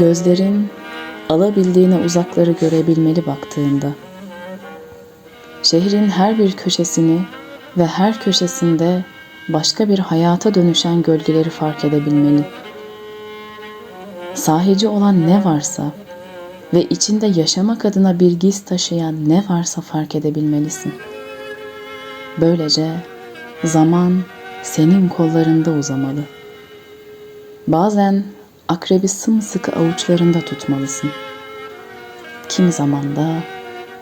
Gözlerin alabildiğine uzakları görebilmeli baktığında. Şehrin her bir köşesini ve her köşesinde başka bir hayata dönüşen gölgeleri fark edebilmeli. Sahici olan ne varsa ve içinde yaşamak adına bir giz taşıyan ne varsa fark edebilmelisin. Böylece zaman senin kollarında uzamalı. Bazen akrebi sımsıkı avuçlarında tutmalısın. Kimi zaman da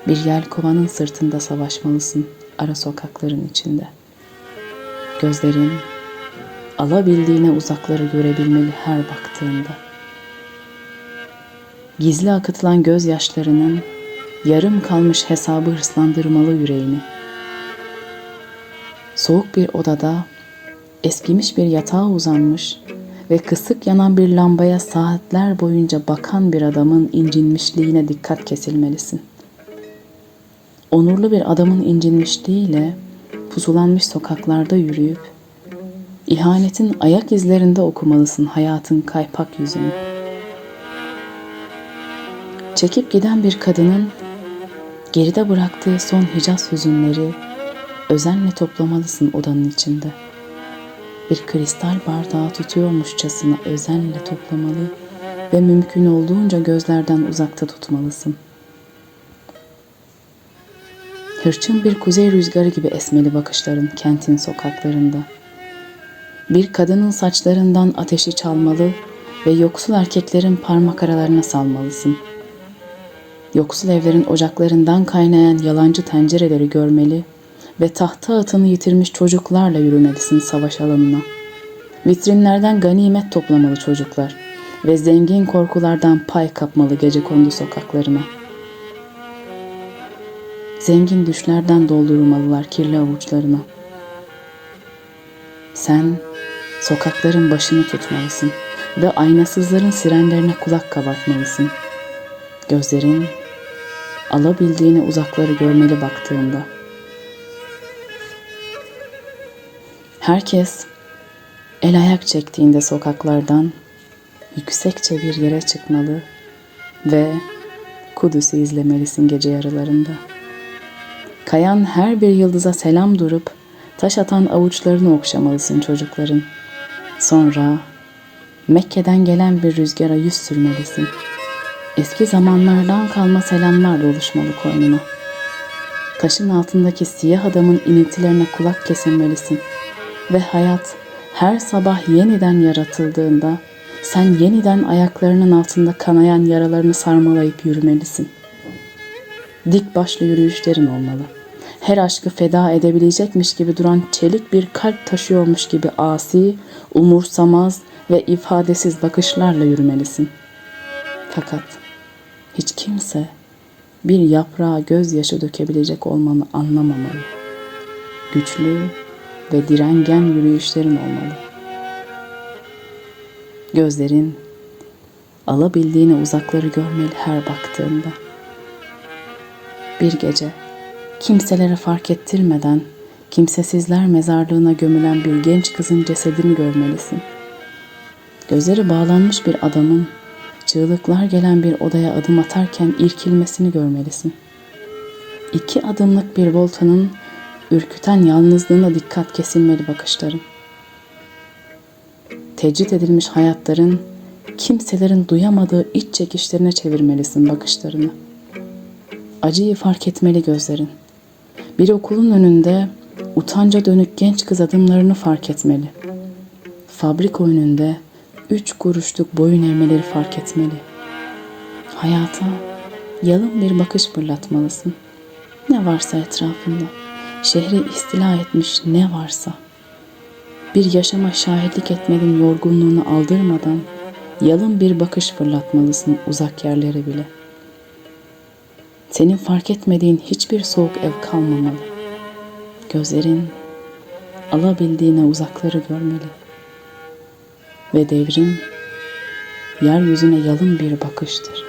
bir yelkovanın sırtında savaşmalısın ara sokakların içinde. Gözlerin alabildiğine uzakları görebilmeli her baktığında. Gizli akıtılan gözyaşlarının yarım kalmış hesabı hırslandırmalı yüreğini. Soğuk bir odada eskimiş bir yatağa uzanmış ve kısık yanan bir lambaya saatler boyunca bakan bir adamın incinmişliğine dikkat kesilmelisin. Onurlu bir adamın incinmişliğiyle pusulanmış sokaklarda yürüyüp ihanetin ayak izlerinde okumalısın hayatın kaypak yüzünü. Çekip giden bir kadının geride bıraktığı son hicaz hüzünleri özenle toplamalısın odanın içinde. Bir kristal bardağı tutuyormuşçasına özenle toplamalı ve mümkün olduğunca gözlerden uzakta tutmalısın. Hırçın bir kuzey rüzgarı gibi esmeli bakışların kentin sokaklarında. Bir kadının saçlarından ateşi çalmalı ve yoksul erkeklerin parmak aralarına salmalısın.'' Yoksul evlerin ocaklarından kaynayan yalancı tencereleri görmeli ve tahta atını yitirmiş çocuklarla yürümelisin savaş alanına. Vitrinlerden ganimet toplamalı çocuklar ve zengin korkulardan pay kapmalı gece kondu sokaklarına. Zengin düşlerden doldurmalılar kirli avuçlarına. Sen sokakların başını tutmalısın ve aynasızların sirenlerine kulak kabartmalısın.'' Gözlerin alabildiğine uzakları görmeli baktığında. Herkes el ayak çektiğinde sokaklardan yüksekçe bir yere çıkmalı ve Kudüs'ü izlemelisin gece yarılarında. Kayan her bir yıldıza selam durup taş atan avuçlarını okşamalısın çocukların. Sonra Mekke'den gelen bir rüzgara yüz sürmelisin.'' Eski zamanlardan kalma selamlar oluşmalı koynuna. Taşın altındaki siyah adamın iniltilerine kulak kesilmelisin. Ve hayat her sabah yeniden yaratıldığında sen yeniden ayaklarının altında kanayan yaralarını sarmalayıp yürümelisin. Dik başlı yürüyüşlerin olmalı. Her aşkı feda edebilecekmiş gibi duran çelik bir kalp taşıyormuş gibi asi, umursamaz ve ifadesiz bakışlarla yürümelisin. Fakat hiç kimse bir yaprağa gözyaşı dökebilecek olmanı anlamamalı. Güçlü ve direngen yürüyüşlerin olmalı. Gözlerin alabildiğine uzakları görmeli her baktığında. Bir gece kimselere fark ettirmeden kimsesizler mezarlığına gömülen bir genç kızın cesedini görmelisin. Gözleri bağlanmış bir adamın çığlıklar gelen bir odaya adım atarken irkilmesini görmelisin. İki adımlık bir voltanın ürküten yalnızlığına dikkat kesilmeli bakışların. Tecrit edilmiş hayatların kimselerin duyamadığı iç çekişlerine çevirmelisin bakışlarını. Acıyı fark etmeli gözlerin. Bir okulun önünde utanca dönük genç kız adımlarını fark etmeli. Fabrika önünde üç kuruşluk boyun eğmeleri fark etmeli. Hayata yalın bir bakış fırlatmalısın. Ne varsa etrafında, şehri istila etmiş ne varsa. Bir yaşama şahitlik etmenin yorgunluğunu aldırmadan yalın bir bakış fırlatmalısın uzak yerlere bile. Senin fark etmediğin hiçbir soğuk ev kalmamalı. Gözlerin alabildiğine uzakları görmeli.'' ve devrim yeryüzüne yalın bir bakıştır.